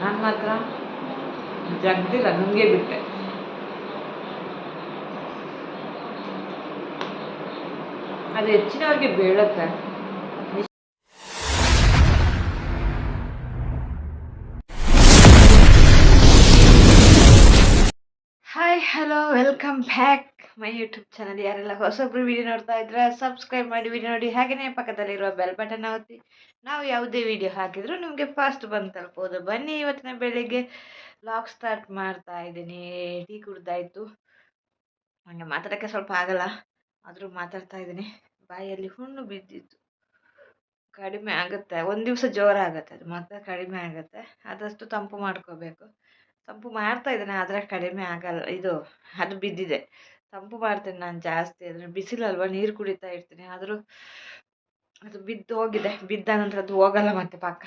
ನಾನು ಮಾತ್ರ ಜಗ್ದಿಲ್ಲ ನುಂಗೇ ಬಿಟ್ಟೆ. ಅದು ಹೆಚ್ಚಿನವ್ರಿಗೆ ಬೀಳುತ್ತೆ. Hi hello welcome back my YouTube channel ಯಾರೆಲ್ಲ ಹೊಸೊಬ್ರು ವಿಡಿಯೋ ನೋಡ್ತಾ ಇದ್ರೆ ಸಬ್ಸ್ಕ್ರೈಬ್ ಮಾಡಿ ವಿಡಿಯೋ ನೋಡಿ. ಹಾಗೆಯೇ ಪಕ್ಕದಲ್ಲಿರುವ ಬೆಲ್ ಬಟನ್ ಒತ್ತಿ. ನಾವು ಯಾವುದೇ ವಿಡಿಯೋ ಹಾಕಿದ್ರು ನಿಮಗೆ ಫಾಸ್ಟ್ ಬಂದು ತಲುಪೋದು ಬನ್ನಿ, ಇವತ್ತಿನ ಬೆಳಿಗ್ಗೆ ಲಾಗ್ ಸ್ಟಾರ್ಟ್ ಮಾಡ್ತಾ ಇದ್ದೀನಿ. ಟೀ ಕುಡ್ದಾಯ್ತು ನನಗೆ ಮಾತಾಡೋಕ್ಕೆ ಸ್ವಲ್ಪ ಆಗಲ್ಲ. ಆದರೂ ಮಾತಾಡ್ತಾ ಇದ್ದೀನಿ. ಬಾಯಲ್ಲಿ ಹುಣ್ಣು ಬಿದ್ದಿತ್ತು ಕಡಿಮೆ ಆಗುತ್ತೆ. ಒಂದು ದಿವಸ ಜೋರಾಗುತ್ತೆ ಅದು. ಮತ್ತೆ ಕಡಿಮೆ ಆಗುತ್ತೆ. ಆದಷ್ಟು ತಂಪು ಮಾಡ್ಕೋಬೇಕು. ತಂಪು ಮಾಡ್ತಾ ಇದ್ದೇನೆ, ಆದರೆ ಕಡಿಮೆ ಆಗಲ್ಲ ಇದು, ಅದು ಬಿದ್ದಿದೆ. ತಂಪು ಮಾಡ್ತೇನೆ ನಾನು ಜಾಸ್ತಿ, ಅಂದರೆ ಬಿಸಿಲಲ್ವ ನೀರು ಕುಡಿತಾ ಇರ್ತೀನಿ. ಆದರೂ ಅದು ಬಿದ್ದು ಹೋಗಿದೆ. ಬಿದ್ದ ನಂತರ ಅದು ಹೋಗಲ್ಲ ಮತ್ತೆ ಪಾಕ.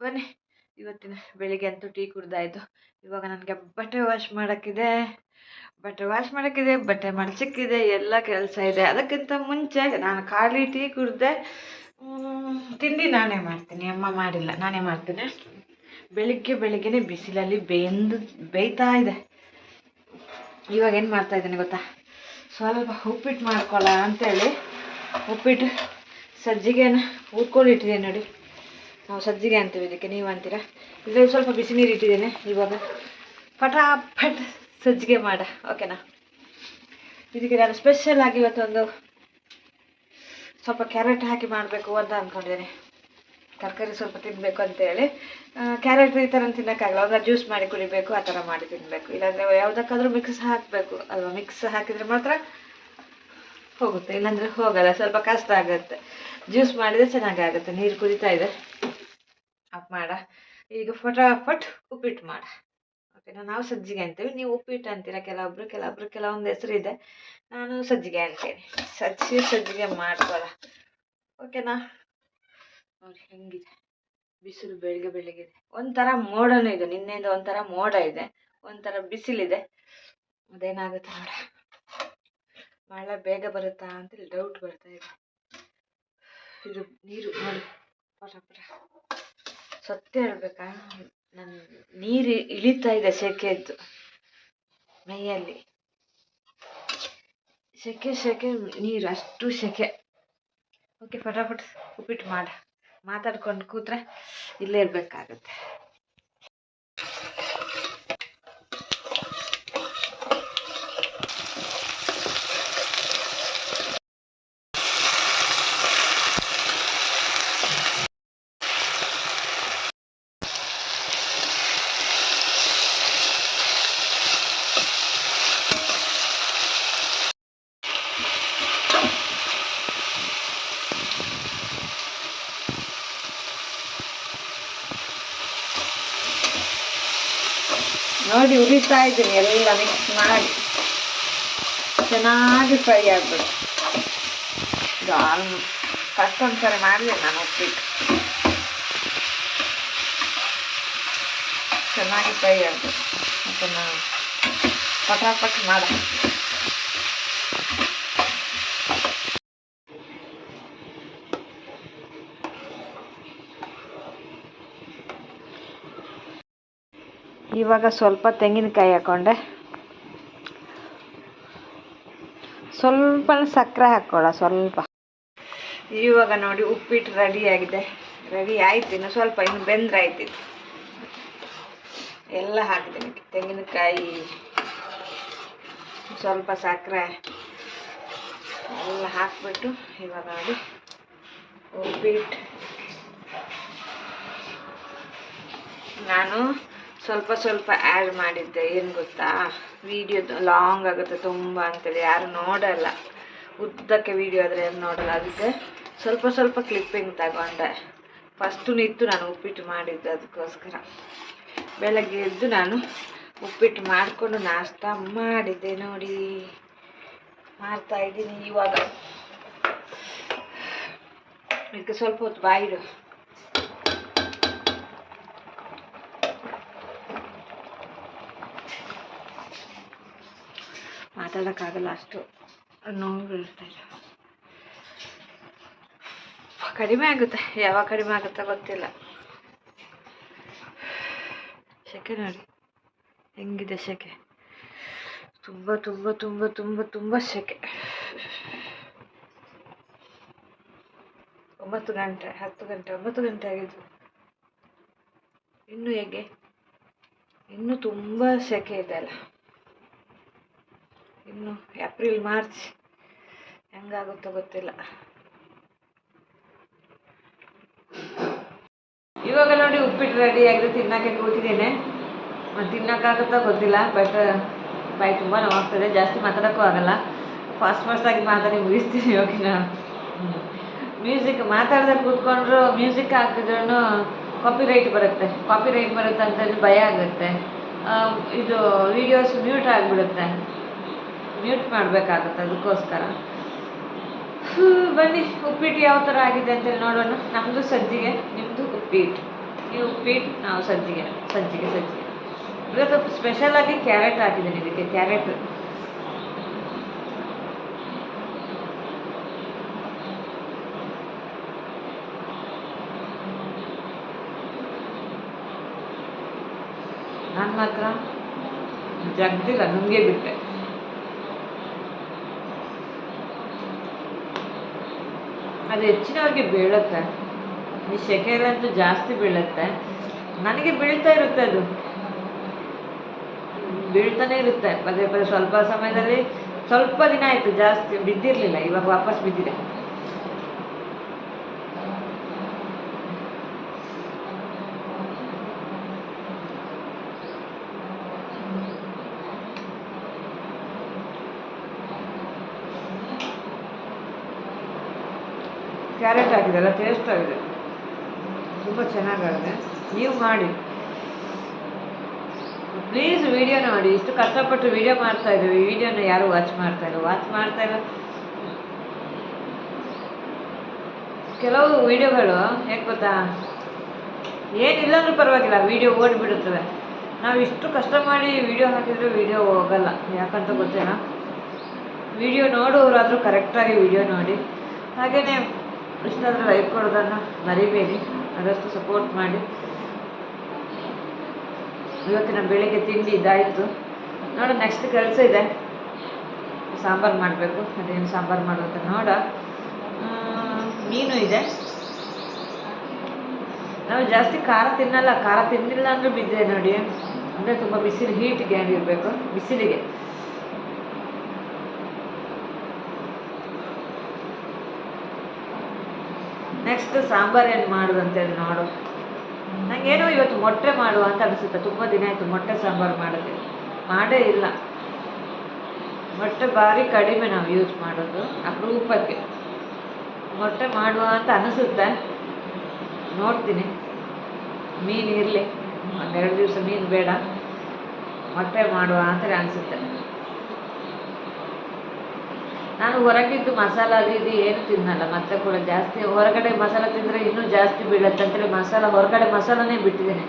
ಬನ್ನಿ, ಇವತ್ತಿನ ಬೆಳಿಗ್ಗೆ ಅಂತೂ ಟೀ ಕುಡ್ದಾಯ್ತು ಇವಾಗ ನನಗೆ ಬಟ್ಟೆ ವಾಶ್ ಮಾಡೋಕ್ಕಿದೆ. ಬಟ್ಟೆ ವಾಶ್ ಮಾಡೋಕ್ಕಿದೆ, ಬಟ್ಟೆ ಮಡಚಕ್ಕಿದೆ ಎಲ್ಲ ಕೆಲಸ ಇದೆ. ಅದಕ್ಕಿಂತ ಮುಂಚೆ ನಾನು ಖಾಲಿ ಟೀ ಕುಡ್ದೆ ತಿಂಡಿ ನಾನೇ ಮಾಡ್ತೀನಿ. ಅಮ್ಮ ಮಾಡಿಲ್ಲ, ನಾನೇ ಮಾಡ್ತೀನಿ. ಬೆಳಿಗ್ಗೆ ಬೆಳಿಗ್ಗೆನೆ ಬಿಸಿಲಲ್ಲಿ ಬೆಂದು ಬೇಯ್ತಾ ಇದೆ. ಇವಾಗ ಏನು ಮಾಡ್ತಾ ಇದ್ದೀನಿ ಗೊತ್ತಾ? ಸ್ವಲ್ಪ ಉಪ್ಪಿಟ್ಟು ಮಾಡ್ಕೊಳ್ಳ ಅಂತೇಳಿ ಉಪ್ಪಿಟ್ಟು ಸಜ್ಜಿಗೆನ ಹುರ್ಕೊಂಡು ಇಟ್ಟಿದ್ದೀನಿ ನೋಡಿ. ನಾವು ಸಜ್ಜಿಗೆ ಅಂತೀವಿ ಇದಕ್ಕೆ, ನೀವು ಅಂತೀರಾ? ಇದರಲ್ಲಿ ಸ್ವಲ್ಪ ಬಿಸಿ ನೀರು ಇಟ್ಟಿದ್ದೇನೆ. ಇವಾಗ ಪಟಾಪಟ್ ಸಜ್ಜಿಗೆ ಮಾಡ. ಓಕೆನಾ ಇದಕ್ಕೆ ನಾನು ಸ್ಪೆಷಲ್ ಆಗಿ ಇವತ್ತೊಂದು ಸ್ವಲ್ಪ ಕ್ಯಾರೆಟ್ ಹಾಕಿ ಮಾಡಬೇಕು ಅಂತ ಅಂದ್ಕೊಂಡಿದ್ದೇನೆ ತರಕಾರಿ ಸ್ವಲ್ಪ ತಿನ್ನಬೇಕು ಅಂತೇಳಿ. ಕ್ಯಾರೆಟ್ ಈ ಥರ ತಿನ್ನೋಕ್ಕಾಗಲ್ಲ. ಒಂದು ಜ್ಯೂಸ್ ಮಾಡಿ ಕುಡಿಬೇಕು, ಆ ಥರ ಮಾಡಿ ತಿನ್ನಬೇಕು ಇಲ್ಲಾಂದರೆ ಯಾವುದಕ್ಕಾದರೂ ಮಿಕ್ಸ್ ಹಾಕಬೇಕು ಅಲ್ವಾ? ಮಿಕ್ಸ್ ಹಾಕಿದರೆ ಮಾತ್ರ ಹೋಗುತ್ತೆ. ಇಲ್ಲಾಂದರೆ ಹೋಗಲ್ಲ. ಸ್ವಲ್ಪ ಕಷ್ಟ ಆಗುತ್ತೆ. ಜ್ಯೂಸ್ ಮಾಡಿದರೆ ಚೆನ್ನಾಗಾಗುತ್ತೆ. ನೀರು ಕುದೀತಾ ಇದೆ ಅಪ್ ಮಾಡ. ಈಗ ಫಟಾಫಟ್ ಉಪ್ಪಿಟ್ಟು ಮಾಡ. ಓಕೆನಾ ನಾವು ಸಜ್ಜಿಗೆ ಅಂತೀವಿ. ನೀವು ಉಪ್ಪಿಟ್ಟು ಅಂತೀರ? ಕೆಲವೊಬ್ರು ಕೆಲವೊಬ್ರು, ಕೆಲವೊಂದು ಹೆಸರು ಇದೆ. ನಾನು ಸಜ್ಜಿಗೆ ಅಂತೇನೆ. ಸಜ್ಜಿ ಸಜ್ಜಿಗೆ ಮಾಡ್ಕೊಳ. ಓಕೆನಾ ನೋಡಿ ಹೆಂಗಿದೆ? ಬಿಸಿಲು ಬೆಳಗ್ಗೆ ಬೆಳಿಗ್ಗೆ ಇದೆ. ಒಂಥರ ಮೋಡನೂ ಇದೆ. ನಿನ್ನೆಯಿಂದ ಒಂಥರ ಮೋಡ ಇದೆ. ಒಂಥರ ಬಿಸಿಲಿದೆ. ಅದೇನಾಗುತ್ತೆ ನೋಡ. ಮಳೆ ಬೇಗ ಬರುತ್ತಾ ಅಂತ ಡೌಟ್ ಬರ್ತಾ ಇದೆ. ಇದು ನೀರು ನೋಡಿ. ಪಟ ಪಟ ಸತ್ಯ ಹೇಳ್ಬೇಕಾ? ನನ್ನ ನೀರು ಇಳಿತಾ ಇದೆ ಸೆಕೆದ್ದು ಮೈಯಲ್ಲಿ. ಸೆಕೆ ಸೆಕೆ ನೀರು, ಅಷ್ಟು ಸೆಕೆ ಓಕೆ ಫಟಾಫಟ್ ಉಪ್ಪಿಟ್ಟು ಮಾಡ. ಮಾತಾಡ್ಕೊಂಡು ಕೂತ್ರೆ ಇಲ್ಲೇ ಇರಬೇಕಾಗತ್ತೆ. ನೋಡಿ ಉರಿತಾ ಇದ್ದೀನಿ ಎಲ್ಲ ಮಿಕ್ಸ್ ಮಾಡಿ. ಚೆನ್ನಾಗಿ ಫ್ರೈ ಆಗ್ಬಿಡು ಇದು ಆಲ್ ಫಸ್ಟ್ ಒಂದ್ಸರಿ ಮಾಡಿದೆ ನಾನು ಉಪ್ಪಿಟ್ಟು ಚೆನ್ನಾಗಿ ಫ್ರೈ ಆಗಬೇಕು. ಅದನ್ನು ಪಟಾಪಟ್ ಮಾಡ. ಇವಾಗ ಸ್ವಲ್ಪ ತೆಂಗಿನಕಾಯಿ ಹಾಕೊಂಡೆ. ಸ್ವಲ್ಪ ಸಕ್ಕರೆ ಹಾಕ್ಕೊಳ್ಳ ಸ್ವಲ್ಪ. ಇವಾಗ ನೋಡಿ ಉಪ್ಪಿಟ್ಟು ರೆಡಿ ಆಗಿದೆ. ರೆಡಿ ಆಯ್ತು, ಇನ್ನು ಸ್ವಲ್ಪ, ಇನ್ನು ಬೆಂದ್ರೆ ಆಯ್ತು ಇದು. ಎಲ್ಲ ಹಾಕಿದ್ದೀನಿ ತೆಂಗಿನಕಾಯಿ, ಸ್ವಲ್ಪ ಸಕ್ಕರೆ, ಎಲ್ಲ ಹಾಕ್ಬಿಟ್ಟು ಇವಾಗ ನೋಡಿ ಉಪ್ಪಿಟ್ಟು. ನಾನು ಸ್ವಲ್ಪ ಸ್ವಲ್ಪ ಆ್ಯಡ್ ಮಾಡಿದ್ದೆ, ಏನು ಗೊತ್ತಾ? ವಿಡಿಯೋ ಲಾಂಗ್ ಆಗುತ್ತೆ ತುಂಬ ಅಂತೇಳಿ, ಯಾರು ನೋಡಲ್ಲ. ಉದ್ದಕ್ಕೆ ವೀಡಿಯೋ ಆದರೆ ಯಾರು ನೋಡಲ್ಲ. ಅದಕ್ಕೆ ಸ್ವಲ್ಪ ಸ್ವಲ್ಪ ಕ್ಲಿಪ್ಪಿಂಗ್ ತಗೊಂಡೆ. ಫಸ್ಟು ನಿಂತು ನಾನು ಉಪ್ಪಿಟ್ಟು ಮಾಡಿದ್ದೆ ಅದಕ್ಕೋಸ್ಕರ. ಬೆಳಗ್ಗೆ ಎದ್ದು ನಾನು ಉಪ್ಪಿಟ್ಟು ಮಾಡಿಕೊಂಡು ನಾಷ್ಟ ಮಾಡಿದ್ದೆ ನೋಡಿ. ಮಾಡ್ತಾ ಇದ್ದೀನಿ ಇವಾಗ. ಇದಕ್ಕೆ ಸ್ವಲ್ಪ ಹೊತ್ತು ಬಾಯಿಡು. ಮಾತಾಡೋಕ್ಕಾಗಲ್ಲ ಅಷ್ಟು. ನೋವು ಕಡಿಮೆ ಆಗುತ್ತೆ. ಯಾವಾಗ ಕಡಿಮೆ ಆಗುತ್ತೋ ಗೊತ್ತಿಲ್ಲ. ಸೆಕೆ ನೋಡಿ. ಹೆಂಗಿದೆ ಸೆಕೆ ತುಂಬ ತುಂಬ ತುಂಬ ತುಂಬ ತುಂಬ ಸೆಕೆ ಒಂಬತ್ತು ಗಂಟೆ, ಹತ್ತು ಗಂಟೆ, ಒಂಬತ್ತು ಗಂಟೆ ಆಗಿದ್ದು. ಇನ್ನು ಹೇಗೆ? ಇನ್ನೂ ತುಂಬ ಸೆಕೆ ಇದೆ ಅಲ್ಲ. ಇನ್ನು ಏಪ್ರಿಲ್ ಮಾರ್ಚ್ ಹೆಂಗಾಗುತ್ತೋ ಗೊತ್ತಿಲ್ಲ. ಇವಾಗ ನೋಡಿ ಉಪ್ಪಿಟ್ಟು ರೆಡಿ ಆಗಿದೆ, ತಿನ್ನಕ್ಕೆ ಕೂತಿದ್ದೇನೆ. ತಿನ್ನಕ್ಕಾಗುತ್ತೋ ಗೊತ್ತಿಲ್ಲ ಬಟ್ ಬಾಯಿ ತುಂಬ ನೋವಾಗ್ತದೆ, ಜಾಸ್ತಿ ಮಾತಾಡೋಕ್ಕೂ ಆಗಲ್ಲ. ಫಾಸ್ಟ್ ಫಾಸ್ಟ್ ಆಗಿ ಮಾತಾಡಿ ಮುಗಿಸ್ತೀನಿ ಇವಾಗಿನ. ಮ್ಯೂಸಿಕ್ ಮಾತಾಡ್ದೆ ಕೂತ್ಕೊಂಡ್ರು ಮ್ಯೂಸಿಕ್ ಹಾಕಿದ್ರೂ ಕಾಪಿ ರೈಟ್ ಬರುತ್ತೆ. ಕಾಪಿ ರೈಟ್ ಬರುತ್ತೆ ಅಂತ ಭಯ ಆಗುತ್ತೆ. ಇದು ವೀಡಿಯೋಸ್ ಮ್ಯೂಟ್ ಆಗಿಬಿಡುತ್ತೆ. ಮ್ಯೂಟ್ ಮಾಡಬೇಕಾಗುತ್ತೆ ಅದಕ್ಕೋಸ್ಕರ. ಬನ್ನಿ, ಉಪ್ಪಿಟ್ಟು ಯಾವ ಥರ ಆಗಿದೆ ಅಂತೇಳಿ ನೋಡೋಣ. ನಮ್ಮದು ಸಜ್ಜಿಗೆ ನಿಮ್ಮದು ಉಪ್ಪಿಟ್ಟು. ನೀವು ಉಪ್ಪಿಟ್ಟು ನಾವು ಸಜ್ಜಿಗೆ ಸಜ್ಜಿಗೆ ಸಜ್ಜಿಗೆ. ಇವತ್ತು ಸ್ಪೆಷಲಾಗಿ ಕ್ಯಾರೆಟ್ ಹಾಕಿದ್ದೀನಿ ಇದಕ್ಕೆ ಕ್ಯಾರೆಟ್ ನಾನು ಮಾತ್ರ ಜಗ್ದಿಲ್ಲ, ನುಂಗೇ ಬಿಟ್ಟೆ. ಅದು ಹೆಚ್ಚಿನವ್ರಿಗೆ ಬೀಳುತ್ತೆ. ಈ ಸೆಕೆಯಲ್ಲಂತೂ ಜಾಸ್ತಿ ಬೀಳುತ್ತೆ. ನನಗೆ ಬೀಳ್ತಾ ಇರುತ್ತೆ ಅದು. ಬೀಳ್ತಾನೆ ಇರುತ್ತೆ. ಪದೇ ಪದೇ ಸ್ವಲ್ಪ ಸಮಯದಲ್ಲಿ ಸ್ವಲ್ಪ ದಿನ ಆಯಿತು ಜಾಸ್ತಿ ಬಿದ್ದಿರಲಿಲ್ಲ, ಇವಾಗ ವಾಪಸ್ ಬಿದ್ದಿದೆ. ಕ್ಯಾರೆಟ್ ಹಾಕಿದೆಲ್ಲ ಟೇಸ್ಟ್ ಆಗಿದೆ. ತುಂಬ ಚೆನ್ನಾಗಾಗಿದೆ. ನೀವು ಮಾಡಿ. ಪ್ಲೀಸ್ ವಿಡಿಯೋ ನೋಡಿ. ಇಷ್ಟು ಕಷ್ಟಪಟ್ಟು ವಿಡಿಯೋ ಮಾಡ್ತಾ ಇದ್ದೀವಿ. ವಿಡಿಯೋನ ಯಾರು ವಾಚ್ ಮಾಡ್ತಾ ಇಲ್ಲ. ವಾಚ್ ಮಾಡ್ತಾ ಇಲ್ಲ. ಕೆಲವು ವಿಡಿಯೋಗಳು ಹೇಗೆ ಗೊತ್ತಾ? ಏನಿಲ್ಲಾಂದ್ರೂ ಪರವಾಗಿಲ್ಲ. ವಿಡಿಯೋ ಓಡಿಬಿಡುತ್ತವೆ. ನಾವು ಇಷ್ಟು ಕಷ್ಟ ಮಾಡಿ ವಿಡಿಯೋ ಹಾಕಿದ್ರೆ ವಿಡಿಯೋ ಹೋಗಲ್ಲ. ಯಾಕಂತ ಗೊತ್ತಿಲ್ಲ ವಿಡಿಯೋ ನೋಡೋರಾದರೂ ಕರೆಕ್ಟಾಗಿ ವಿಡಿಯೋ ನೋಡಿ. ಹಾಗೆಯೇ ಇಷ್ಟಾದರೂ ಲೈಕ್ ಕೊಡೋದನ್ನು ಮರಿಬೇಡಿ. ಅದಷ್ಟು ಸಪೋರ್ಟ್ ಮಾಡಿ. ಇವತ್ತಿನ ಬೆಳಿಗ್ಗೆ ತಿಂಡಿ ಇದಾಯಿತು. ನೋಡು ನೆಕ್ಸ್ಟ್ ಕೆಲಸ ಇದೆ. ಸಾಂಬಾರು ಮಾಡಬೇಕು. ಅದೇನು ಸಾಂಬಾರು ಮಾಡುವಂತ ನೋಡ. ಮೀನು ಇದೆ. ನಾವು ಜಾಸ್ತಿ ಖಾರ ತಿನ್ನಲ್ಲ. ಖಾರ ತಿಂದಿಲ್ಲ ಅಂದರೆ ಬಿದ್ದೆ ನೋಡಿ. ಅಂದರೆ ತುಂಬ ಬಿಸಿಲು ಹೀಟ್ಗೆ ಇರಬೇಕು ಬಿಸಿಲಿಗೆ. ನೆಕ್ಸ್ಟ್ ಸಾಂಬಾರು ಏನು ಮಾಡೋದು ನೋಡು. ನನಗೇನೋ ಇವತ್ತು ಮೊಟ್ಟೆ ಮಾಡುವ ಅಂತ ಅನಿಸುತ್ತೆ. ತುಂಬ ದಿನ ಆಯಿತು ಮೊಟ್ಟೆ ಸಾಂಬಾರು ಮಾಡೋದು. ಮಾಡೇ ಇಲ್ಲ. ಮೊಟ್ಟೆ ಭಾರಿ ಕಡಿಮೆ ನಾವು ಯೂಸ್ ಮಾಡೋದು, ಅಪರೂಪಕ್ಕೆ. ಮೊಟ್ಟೆ ಮಾಡುವ ಅಂತ ಅನಿಸುತ್ತೆ? ನೋಡ್ತೀನಿ. ಮೀನು ಇರಲಿ. ಒಂದೆರಡು ದಿವಸ ಮೀನು ಬೇಡ. ಮೊಟ್ಟೆ ಮಾಡುವ ಅಂತ ಅನಿಸುತ್ತೆ. ನಾನು ಹೊರಗಿದ್ದು ಮಸಾಲ ಅದು ಇದು ಏನು ತಿನ್ನಲ್ಲ, ಮತ್ತೆ ಕೂಡ ಜಾಸ್ತಿ ಹೊರಗಡೆ ಮಸಾಲ ತಿಂದರೆ ಇನ್ನೂ ಜಾಸ್ತಿ ಬೀಳುತ್ತೆ ಅಂತೇಳಿ ಮಸಾಲ, ಹೊರಗಡೆ ಮಸಾಲನೇ ಬಿಟ್ಟಿದ್ದೀನಿ.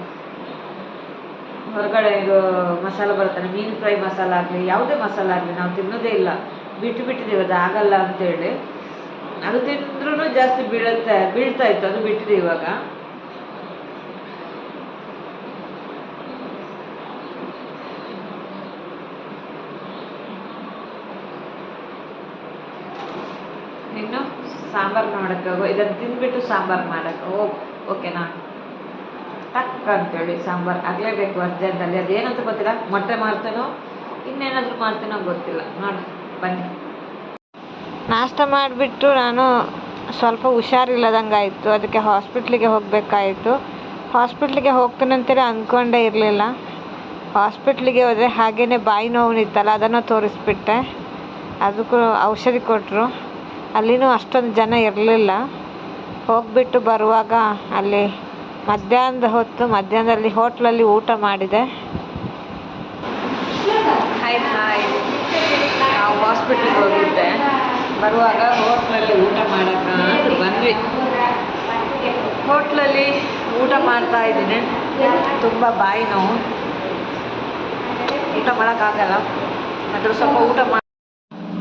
ಹೊರಗಡೆ ಇದು ಮಸಾಲ ಬರುತ್ತಲ್ಲ, ಮೀನು ಫ್ರೈ ಮಸಾಲ ಆಗಲಿ, ಯಾವುದೇ ಮಸಾಲ ಆಗಲಿ ನಾವು ತಿನ್ನೋದೇ ಇಲ್ಲ. ಬಿಟ್ಟು ಬಿಟ್ಟಿದ್ದೀವಿ, ಅದು ಆಗಲ್ಲ ಅಂತೇಳಿ ಅದು ತಿಂದ್ರೂ ಜಾಸ್ತಿ ಬೀಳುತ್ತೆ, ಬೀಳ್ತಾ ಇತ್ತು, ಅದು ಬಿಟ್ಟಿದೆ ಇವಾಗ ಇನ್ನು ಸಾಂಬಾರು ಮಾಡಕ್ಕೆ ಹೋಗೋ, ಇದನ್ನು ತಿಂದ್ಬಿಟ್ಟು ಸಾಂಬಾರು ಮಾಡಕ್ಕೆ ಓ ಓಕೆನಾ ಟಕ್ ಅಂತೇಳಿ ಸಾಂಬಾರು, ಆಗಲೇಬೇಕು ಅರ್ಜೆಂಟಲ್ಲಿ. ಅದೇನಂತ ಗೊತ್ತಿಲ್ಲ? ಮೊಟ್ಟೆ ಮಾಡ್ತೇನೋ ಇನ್ನೇನಾದರೂ ಮಾಡ್ತೇನೋ ಗೊತ್ತಿಲ್ಲ. ನೋಡಿ, ಬನ್ನಿ. ನಾಷ್ಟ ಮಾಡಿಬಿಟ್ಟು ನಾನು ಸ್ವಲ್ಪ ಹುಷಾರಿಲ್ಲದಂಗೆ ಆಯಿತು ಅದಕ್ಕೆ ಹಾಸ್ಪಿಟ್ಲಿಗೆ ಹೋಗಬೇಕಾಯಿತು. ಹಾಸ್ಪಿಟ್ಲಿಗೆ ಹೋಗ್ತೀನಂತೇಳಿ ಅಂದ್ಕೊಂಡೇ ಇರಲಿಲ್ಲ. ಹಾಸ್ಪಿಟ್ಲಿಗೆ ಹೋದರೆ ಹಾಗೇ ಬಾಯಿ ನೋವು ಇತ್ತಲ್ಲ ಅದನ್ನು ತೋರಿಸ್ಬಿಟ್ಟೆ. ಅದಕ್ಕೂ ಔಷಧಿ ಕೊಟ್ಟರು ಅಲ್ಲಿನೂ ಅಷ್ಟೊಂದು ಜನ ಇರಲಿಲ್ಲ. ಹೋಗಿಬಿಟ್ಟು ಬರುವಾಗ ಅಲ್ಲಿ ಮಧ್ಯಾಹ್ನದ ಹೊತ್ತು, ಮಧ್ಯಾಹ್ನದಲ್ಲಿ ಹೋಟ್ಲಲ್ಲಿ ಊಟ ಮಾಡಿದೆ. ಹಾಯ್ ಹಾಯ್ ನಾವು ಹಾಸ್ಪಿಟ್ಲಿಗೆ ಹೋಗಿದ್ದೆ. ಬರುವಾಗ ಹೋಟ್ಲಲ್ಲಿ ಊಟ ಮಾಡಕ ಬಂದ್ವಿ. ಹೋಟ್ಲಲ್ಲಿ ಊಟ ಮಾಡ್ತಾ ಇದ್ದೀನಿ. ತುಂಬ ಬಾಯಿ ನೋವು. ಊಟ ಮಾಡೋಕ್ಕಾಗಲ್ಲ. ಅದ್ರ ಸ್ವಲ್ಪ ಊಟ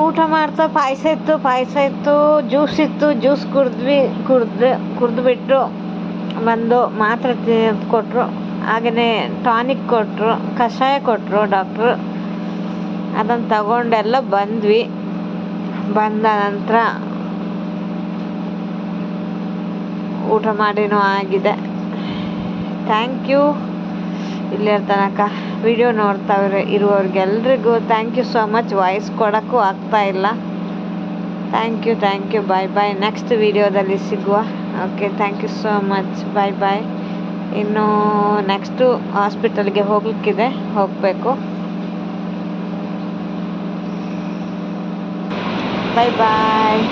ಊಟ ಮಾಡ್ತಾ ಪಾಯಸ ಇತ್ತು ಪಾಯಸ ಇತ್ತು ಜ್ಯೂಸ್ ಇತ್ತು ಜ್ಯೂಸ್ ಕುಡಿದ್ವಿ, ಕುಡ್ದು ಕುಡಿದ್ಬಿಟ್ಟು ಬಂದು ಮಾತ್ರೆ ಕೊಟ್ಟರು ಹಾಗೆಯೇ ಟಾನಿಕ್ ಕೊಟ್ಟರು ಕಷಾಯ ಕೊಟ್ಟರು ಡಾಕ್ಟ್ರು. ಅದನ್ನು ತಗೊಂಡೆಲ್ಲ ಬಂದ್ವಿ. ಬಂದ ನಂತರ ಊಟ ಮಾಡಿನೂ ಆಗಿದೆ. ಥ್ಯಾಂಕ್ ಯು ಇಲ್ಲಿಯ ತನಕ ವಿಡಿಯೋ ನೋಡ್ತಾವ್ರೆ ಇರುವವ್ರಿಗೆಲ್ರಿಗೂ thank you so much voice ಕೊಡೋಕ್ಕೂ ಇಲ್ಲ. Thank you thank you bye bye next ವಿಡಿಯೋದಲ್ಲಿ ಸಿಗುವ. Okay thank you so much bye bye ಇನ್ನು ನೆಕ್ಸ್ಟು ಹಾಸ್ಪಿಟಲ್ಗೆ ಹೋಗ್ಲಿಕ್ಕಿದೆ, ಹೋಗಬೇಕು. ಬಾಯ್ ಬಾಯ್